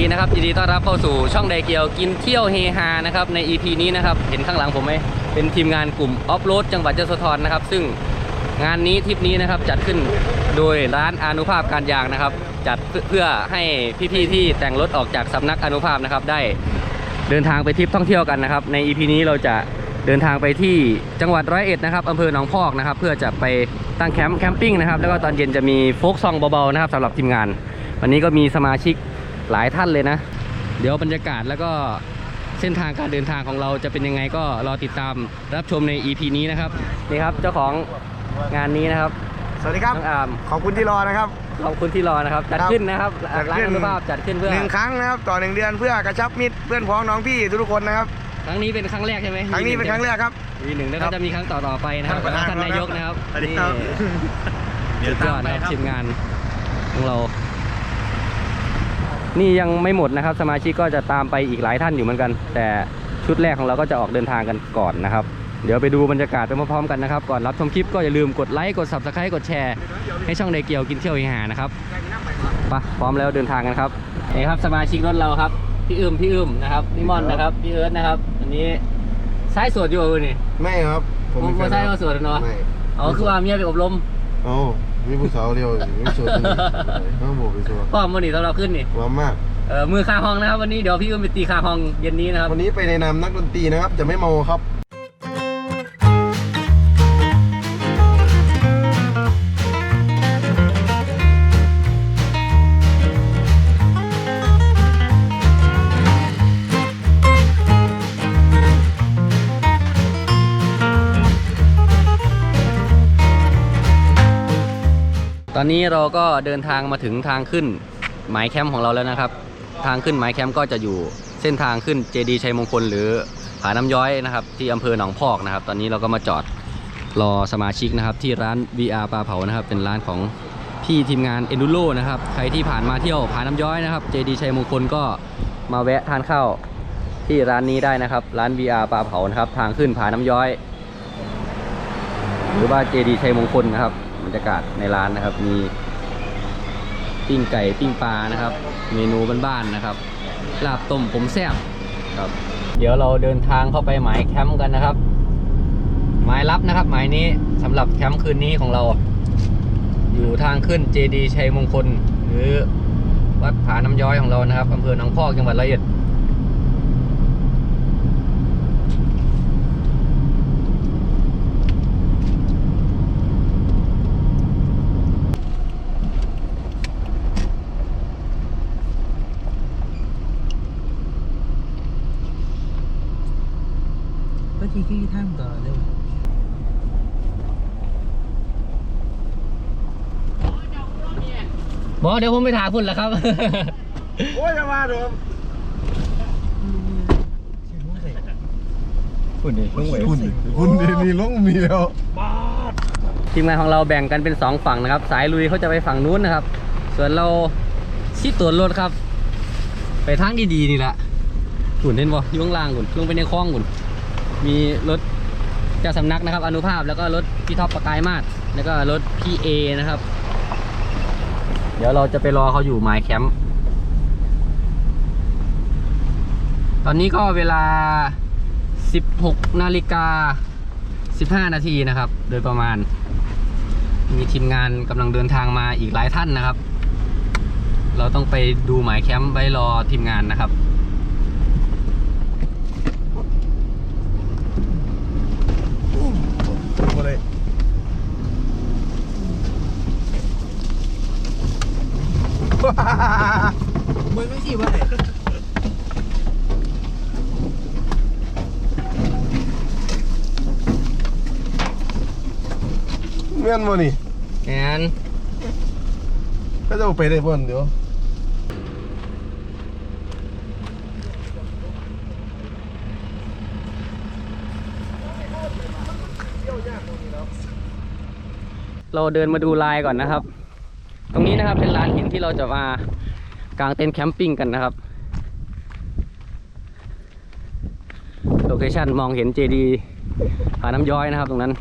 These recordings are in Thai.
ดีนะครับยินดีต้อนรับเข้าสู่ช่องไดเกียวกินเที่ยวเฮฮานะครับใน EP นี้นะครับเห็นข้างหลังผมไหมเป็นทีมงานกลุ่มออฟโรดจังหวัดยโสธรนะครับ ซึ่งงานนี้ทริปนี้นะครับจัดขึ้นโดยร้านอนุภาพการยางนะครับ จัดเพื่อให้พี่ๆที่แต่งรถออกจากสำนักอนุภาพนะครับ ได้เดินทางไปทริปท่องเที่ยวกันนะครับ ใน EP นี้เราจะเดินทางไปที่จังหวัดร้อยเอ็ดนะครับอำเภอหนองพอกนะครับ เพื่อจะไปตั้งแคมป์แคมปิ้งนะครับแล้วก็ตอนเย็นจะมีโฟกซองเบาๆนะครับสำหรับทีมงาน วันนี้ก็มีสมาชิก หลายท่านเลยนะ เดี๋ยวบรรยากาศแล้วก็เส้นทางการเดินทางของเราจะเป็นยังไงก็รอติดตามรับชมใน EP นี้นะครับนี่ครับเจ้าของงานนี้นะครับ สวัสดีครับ น้องอาร์มขอบคุณที่รอนะครับ ขอบคุณที่รอนะครับ จัดครับ ขึ้นนะครับจัดร้านขึ้นอนุภาพจัดขึ้นเพื่อหนึ่งครั้งนะครับ ต่อหนึ่งเดือนเพื่อกระชับมิตรเพื่อนพ้องน้องพี่ทุกๆคนนะครับ ครั้งนี้เป็นครั้งแรกใช่ไหมครั้งนี้เป็นครั้งแรกครับ วีหนึ่งแล้วครัก็บจะมีครั้งต่อๆไปนะครับท่านประธานท่านนายกนะครับสวัสดีครับ นี่สุดยอดนะครับ ทีมงานของเรา นี่ยังไม่หมดนะครับ สมาชิกก็จะตามไปอีกหลายท่านอยู่เหมือนกัน แต่ชุดแรกของเราก็จะออกเดินทางกันก่อนนะครับ เดี๋ยวไปดูบรรยากาศไปพร้อมๆกันนะครับ ก่อนรับชมคลิปก็อย่าลืมกดไลค์กด subscribe กดแชร์ให้ช่องไดเกียวกินเที่ยวเฮฮานะครับไปะพร้อมแล้วเดินทางกันครับนี่ครับสมาชิกรถเราครับพี่อึมพี่อึมนะครับพี่ม่อนนะครับพี่เอิร์ธนะครับ อันนี้ซ้ายสวดอยู่เลยนี่ไม่ครับผมบ่ใช่ว่าสวดเนาะไม่อ๋อคือว่าเมียไปอบรมเอ้า มีผู้สาวเดียวมีสวดตรงนี้เอ้าบอกไปสวดก็มันนี่สำหรับขึ้นนี่ว่ามากเออมือคาห้องนะครับ วันนี้เดี๋ยวพี่อึมไปตีคาห้องเย็นนี้นะครับวันนี้ไปในนามนักดนตรีนะครับ จะไม่เมาครับ อนนี้เราก็เดินทางมาถึงทางขึ้นหมายแคมป์ของเราแล้วนะครับ ทางขึ้นหมายแคมป์ก็จะอยู่เส้นทางขึ้นเจดีชัยมงคล หรือผาน้ำย้อยนะครับ ที่อำเภอหนองพอกนะครับ ตอนนี้เราก็มาจอดรอสมาชิกนะครับ ที่ร้าน VR ปลาเผานะครับ เป็นร้านของพี่ทีมงาน Enduro นะครับ ใครที่ผ่านมาเที่ยวผาน้ำย้อยนะครับเจดีชัยมงคลก็มาแวะทานข้าวที่ร้านนี้ได้นะครับ ร้าน VR ปลาเผานะครับ ทางขึ้นผาน้ำย้อย หรือว่าเจดีชัยมงคลนะครับ รรยากาศในร้านนะครับ มีปิ้งไก่ปิ้งปลานะครับ เมนูบ้านๆนะครับ ลาบต้มผมแซ่บครับ เดี๋ยวเราเดินทางเข้าไปหมายแคมป์กันนะครับ หมายลับนะครับ หมายนี้สำหรับแคมป์คืนนี้ของเรา อยู่ทางขึ้นเจดีชัยมงคล หรือวัดผาน้ำย้อยของเรานะครับอำเภอหนองพอกจังหวัดร้อยอ็ด ก็ที่ที่ท่ามต่อเร็วบอเดี๋ยวผมไปถ่ายพุ่นแล้วครับ โอ้ยจะมาเดิมคุณดิลุงไหวคุณดิคุณดินี่ลุงมีแล้วทีมงานของเราแบ่งกันเป็น 2 ฝั่งนะครับ สายลุยเขาจะไปฝั่งนู้นนะครับ ส่วนเราชิดตัวรถครับ ไปทางดีๆนี่แหละหุ่นเห็นบ่อยุ่ข้างล่างหุ่นลงไปในคลองหุ่น มีรถเจ้าสำนักนะครับ อนุภาพแล้วก็รถพี่ท็อปประกายมาศแล้วก็รถพี่เอนะครับ เดี๋ยวเราจะไปรอเขาอยู่หมายแคมป์ตอนนี้ก็เวลา 16นาฬิกา15 นาทีนะครับ โดยประมาณ มีทีมงานกำลังเดินทางมาอีกหลายท่านนะครับ เราต้องไปดูหมายแคมป์ไว้รอทีมงานนะครับ มาเลย มึงไม่สิว่าไหน เงี้ยมานี่แอนถ้าจะเอาไปได้บ่นเดี๋ยวเราเดินมาดูลายก่อนนะครับ ตรงนี้นะครับเป็นลานหินที่เราจะมากางเต็นท์แคมปิ้งกันนะครับ โลเคชั่นมองเห็นเจดีผาน้ำย้อยนะครับตรงนั้น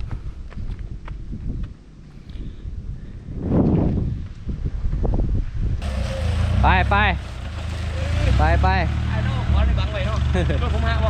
ไปไปไปไปไอ้น้องขอได้บังไว้เนาะรถผมหักบ่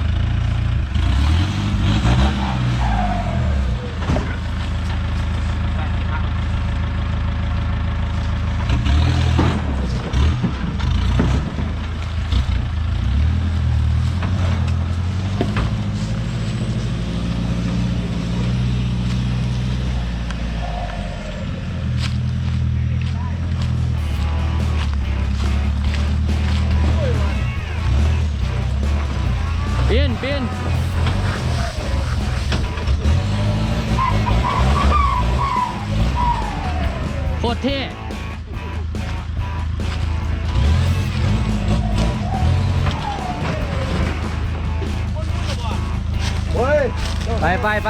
ไปไปไป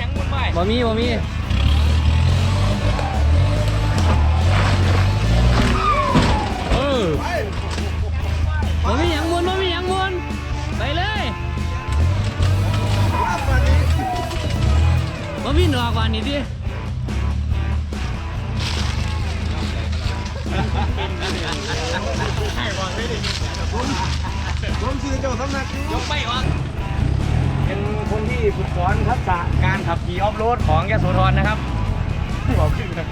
ยังมุนไปบ่มีบ่มีเออบ่มีหยังมุนบ่มีหยังมุนไปเลยบ่มีหนอกว่านี่ดิผมชื่อเจ้าสำนักยกไม่วะเป็น คนที่ฝึกสอนทักษะการขับขี่ออฟโรดของยโสธรนะครับบอกชื่อนะ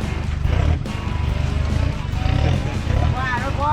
ว่ารถไฟ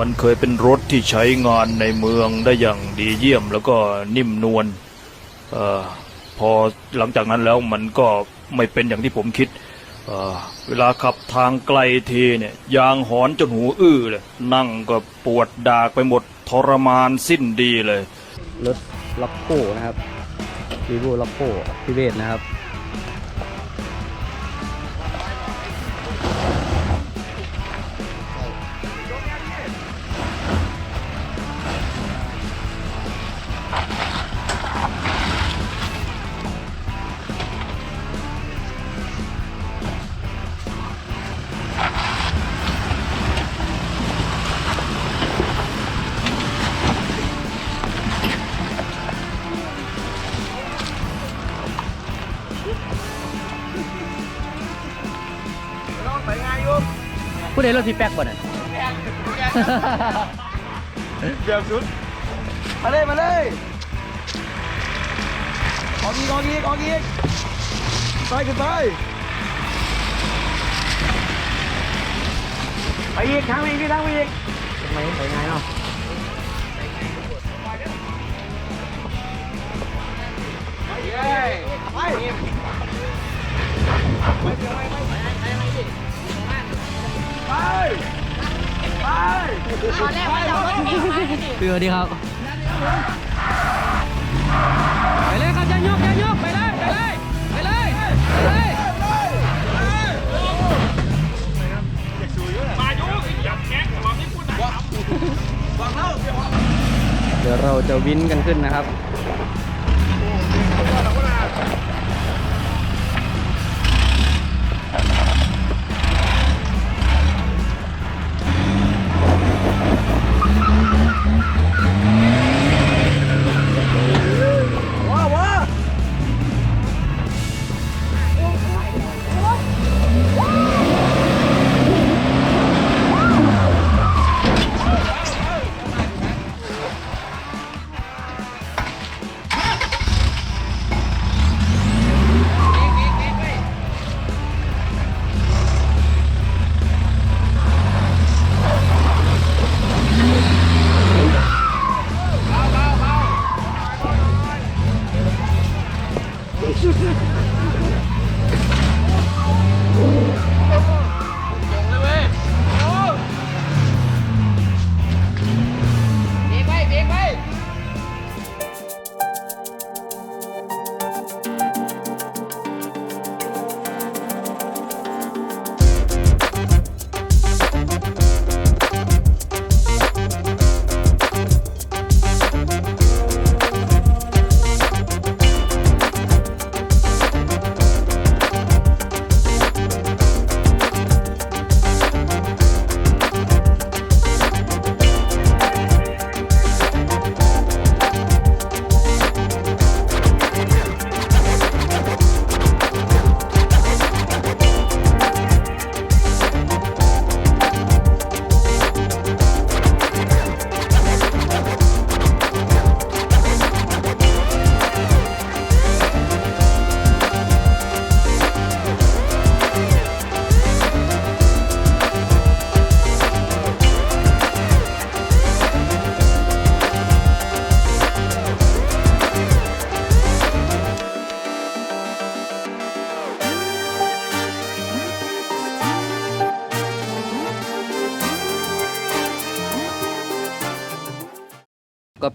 มันเคยเป็นรถที่ใช้งานในเมืองได้อย่างดีเยี่ยมแล้วก็นิ่มนวลออพอหลังจากนั้นแล้วมันก็ไม่เป็นอย่างที่ผมคิดเเวลาขับทางไกลทีเนี่ยยางหอนจนหูอื้อเลยนั่งก็ปวดดากไปหมดทรมานสิ้นดีเลย รถล็อกโก้นะครับรีวิวล็อกโก้พิเวศนะครับ ผู้ใดรถพี่แป๊กบ่น่ะเดี๋ยวสุดมาเลยมาเลยออกอีกออกอีกออกอีกไปขึ้นไปไปอีกทางไปอีกพี่ทางไปอีกทำไมไปไงเนาะไปเลยไป ไป ไปตอนแรกว่าจะเอารถเก๋งมาให้ดิคือดีครับไปเลยครับย่ายกย่ายกไปเลยไปเลยไปเลยไปเลยเดี๋ยวเราจะวินกันขึ้นนะครับ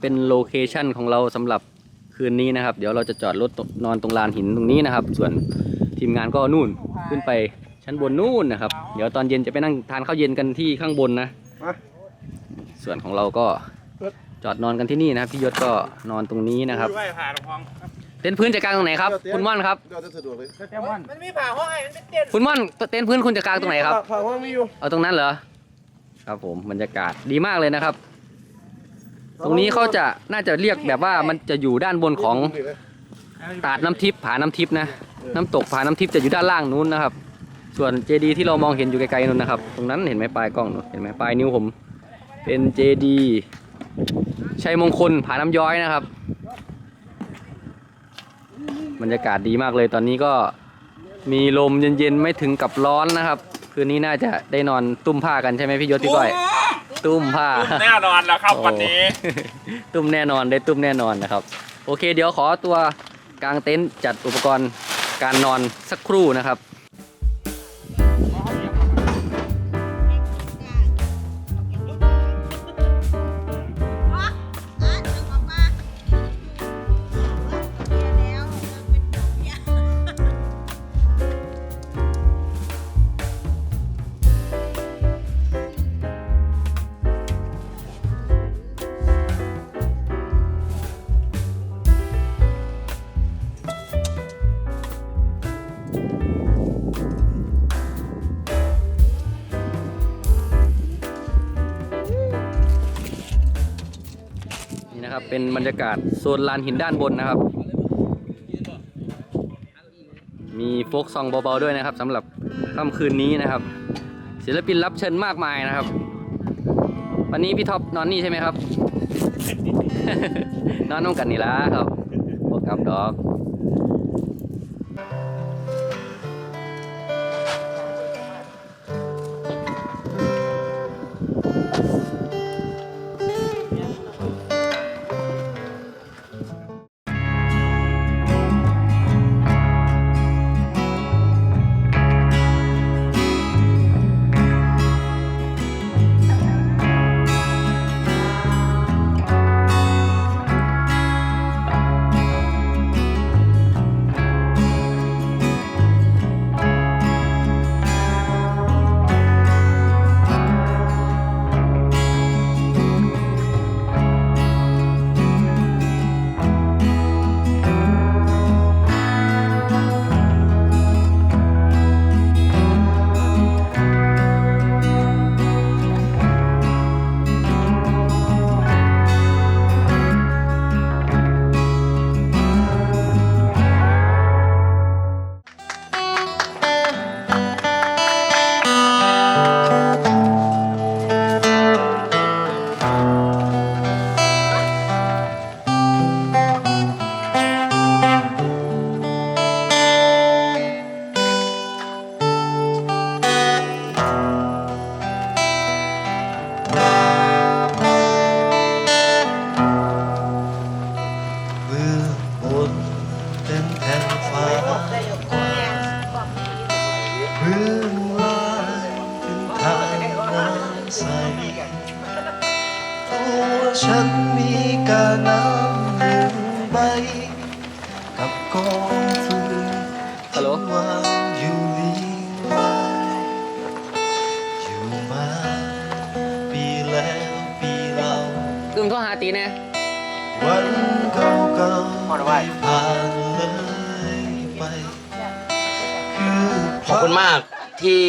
เป็นโลเคชันของเราสำหรับคืนนี้นะครับ เดี๋ยวเราจะจอดรถนอนตรงลานหินตรงนี้นะครับ ส่วนทีมงานก็นู่นขึ้นไปชั้นบนนู่นนะครับ เดี๋ยวตอนเย็นจะไปนั่งทานข้าวเย็นกันที่ข้างบนนะ ส่วนของเราก็จอดนอนกันที่นี่นะครับพี่ยศก็นอนตรงนี้นะครับไหว้ผ่าลงคลองเต็นท์พื้นจะกางตรงไหนครับ คุณม่อนครับก็จะสะดวกเลยแก้มวันมันมีผ่าห้องไอ้มันเป็นเตียนคุณม่อนเต็นท์พื้นคุณจะกางตรงไหนครับฝากห้องมีอยู่เอาตรงนั้นเหรอครับผมบรรยากาศดีมากเลยนะครับ ตรงนี้เขาจะน่าจะเรียกแบบว่ามันจะอยู่ด้านบนของตาดน้ำทิพย์ผาน้ำทิพย์นะ น้ำตกผาน้ำทิพย์จะอยู่ด้านล่างนู้นนะครับ ส่วนเจดีที่เรามองเห็นอยู่ไกลๆนู้นนะครับ ตรงนั้นเห็นไหมปลายกล้องนู้นเห็นไหมปลายนิ้วผม เป็นเจดีชัยมงคลผาน้ำย้อยนะครับ บรรยากาศดีมากเลยตอนนี้ก็มีลมเย็นๆไม่ถึงกับร้อนนะครับ คืนนี้น่าจะได้นอนตุ้มผ้ากันใช่ไหมพี่ยศพี่ก้อย ตุ้มผ้าแน่นอนแล้วครับวันนี้โอ้ตุ้มแน่นอนได้ตุ้มแน่นอนนะครับ โอเค เดี๋ยวขอตัวกางเต็นท์จัดอุปกรณ์การนอนสักครู่นะครับ เป็นบรรยากาศโซนลานหินด้านบนนะครับ มีโฟกซองเบาๆด้วยนะครับสำหรับค่ำคืนนี้นะครับ ศิลปินรับเชิญมากมายนะครับ วันนี้พี่ท็อปนอนนี่ใช่ไหมครับ นอนน้องกันนี่ละครับพวกกับดอก พื้นลายเป็นทางน้ำใสตัวฉันมีกาน้ำ คุณมากที่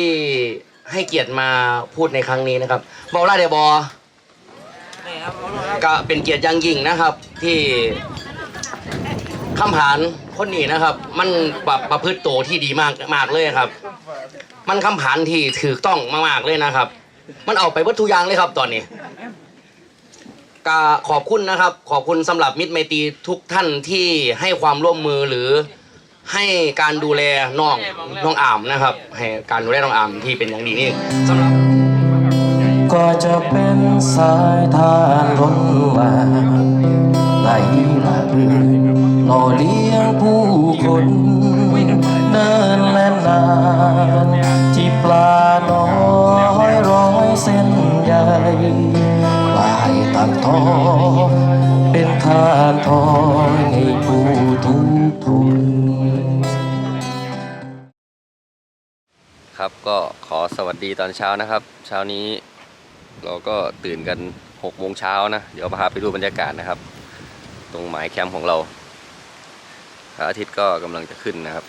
ให้เกียรติมาพูดในครั้งนี้นะครับบอกลาเดบอก็เป็นเกียรติอย่างยิ่งนะครับที่คำผานคนนี้นะครับ มันปรับประพฤติโตวที่ดีมากมากเลยครับ มันคำผานที่ถูกต้องมากๆเลยนะครับ มันเอาไปวัตถุกอยางเลยครับตอนนี้ก็ขอบคุณนะครับ ขอบคุณสำหรับมิตรไมตรีทุกท่านที่ให้ความร่วมมือหรือ ให้การดูแลน้องน้องอามนะครับ ให้การดูแลน้องอามที่เป็นอย่างดีนี่สำหรับก็จะเป็นสายทานล้นหลามไหลหลากหล่อเลี้ยงผู้คนเดินและนานที่ปลาน้อยร้อยเส้นใยปลายตักทองเป็นทานทองให้ผู้ทุกทุน สวัสดีตอนเช้านะครับ เช้านี้เราก็ตื่นกัน6โมงเช้านะ เดี๋ยวพาไปดูบรรยากาศนะครับ ตรงหมายแคมป์ของเราพระอาทิตย์ก็กำลังจะขึ้นนะครับ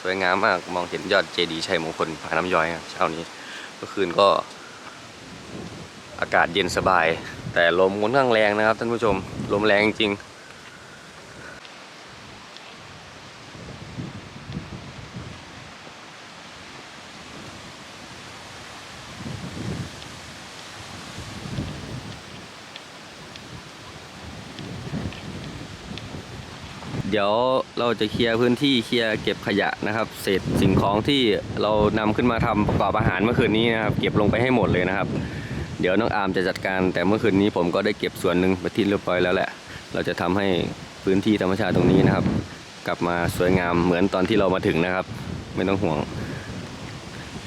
สวยงามมากมองเห็นยอดเจดีย์ชัยมงคลผาน้ำย้อยนะเช้านี้เมื่อคืนก็อากาศเย็นสบาย แต่ลมค่อนข้างแรงนะครับท่านผู้ชมลมแรงจริง ดี๋ยวเราจะเคลียร์พื้นที่เคลียร์เก็บขยะนะครับ เศษสิ่งของที่เรานำขึ้นมาทำประกอบอาหารเมื่อคืนนี้นะครับ เก็บลงไปให้หมดเลยนะครับ เดี๋ยวน้องอาร์มจะจัดการ แต่เมื่อคืนนี้ผมก็ได้เก็บส่วนหนึ่งไปที่เรียบร้อยแล้วแหละ เราจะทำให้พื้นที่ธรรมชาติตรงนี้นะครับ กลับมาสวยงามเหมือนตอนที่เรามาถึงนะครับ ไม่ต้องห่วง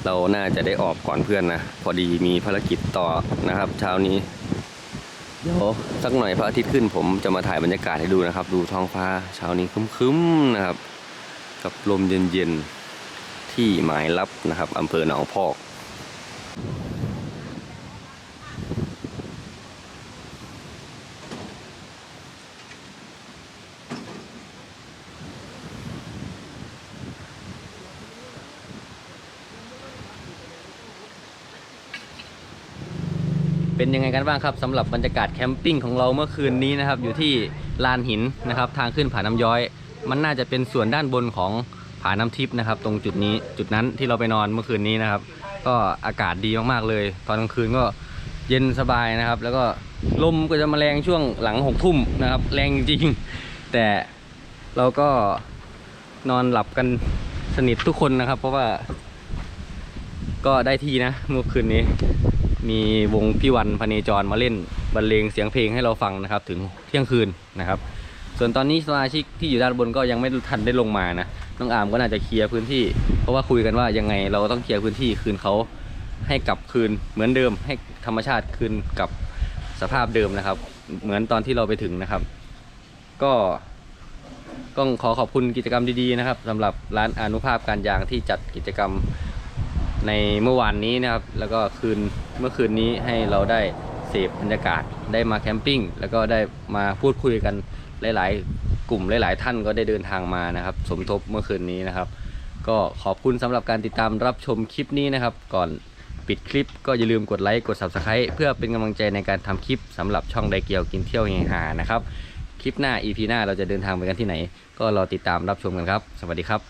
เราน่าจะได้ออกก่อนเพื่อนนะพอดีมีภารกิจต่อนะครับ เช้านี้ เดี๋ยวสักหน่อยพระอาทิตย์ขึ้น ผมจะมาถ่ายบรรยากาศให้ดูนะครับ ดูท้องฟ้าเช้านี้คึ้มๆนะครับ กับลมเย็นๆที่หมายรับนะครับอำเภอหนองพอก เป็นยังไงกันบ้างครับสำหรับบรรยากาศแคมปิ้งของเราเมื่อคืนนี้นะครับ อยู่ที่ลานหินนะครับ ทางขึ้นผาน้ำย้อย มันน่าจะเป็นส่วนด้านบนของผาน้ำทิพย์นะครับ ตรงจุดนี้จุดนั้นที่เราไปนอนเมื่อคืนนี้นะครับ ก็อากาศดีมากๆเลย ตอนกลางคืนก็เย็นสบายนะครับ แล้วก็ลมก็จะมาแรงช่วงหลังหกทุ่มนะครับ แรงจริงแต่เราก็นอนหลับกันสนิททุกคนนะครับ เพราะว่าก็ได้ที่นะเมื่อคืนนี้ มีวงพี่วันพเนจรมาเล่นบรรเลงเสียงเพลงให้เราฟังนะครับถึงเที่ยงคืนนะครับ ส่วนตอนนี้สมาชิกที่อยู่ด้านบนก็ยังไม่ทันได้ลงมานะน้องอามก็น่าจะเคลียร์พื้นที่ เพราะว่าคุยกันว่ายังไงเราก็ต้องเคลียร์พื้นที่คืนเขาให้กลับคืนเหมือนเดิมให้ธรรมชาติคืนกับสภาพเดิมนะครับ เหมือนตอนที่เราไปถึงนะครับ ก็ต้องขอขอบคุณกิจกรรมดีๆนะครับสำหรับร้านอนุภาพการยางที่จัดกิจกรรม ในเมื่อวานนี้นะครับ แล้วก็คืนเมื่อคืนนี้ให้เราได้เสพบรรยากาศได้มาแคมปิ้งแล้วก็ได้มาพูดคุยกันหลาย ๆ กลุ่มหลาย ๆ ท่านก็ได้เดินทางมานะครับ สมทบเมื่อคืนนี้นะครับ ก็ขอบคุณสำหรับการติดตามรับชมคลิปนี้นะครับ ก่อนปิดคลิปก็อย่าลืมกดไลค์กด Subscribe เพื่อเป็นกำลังใจในการทำคลิปสำหรับช่องไดเกียวกินเที่ยวเฮฮานะครับคลิปหน้า EP หน้าเราจะเดินทางไปกันที่ไหน ก็รอติดตามรับชมกันครับ สวัสดีครับ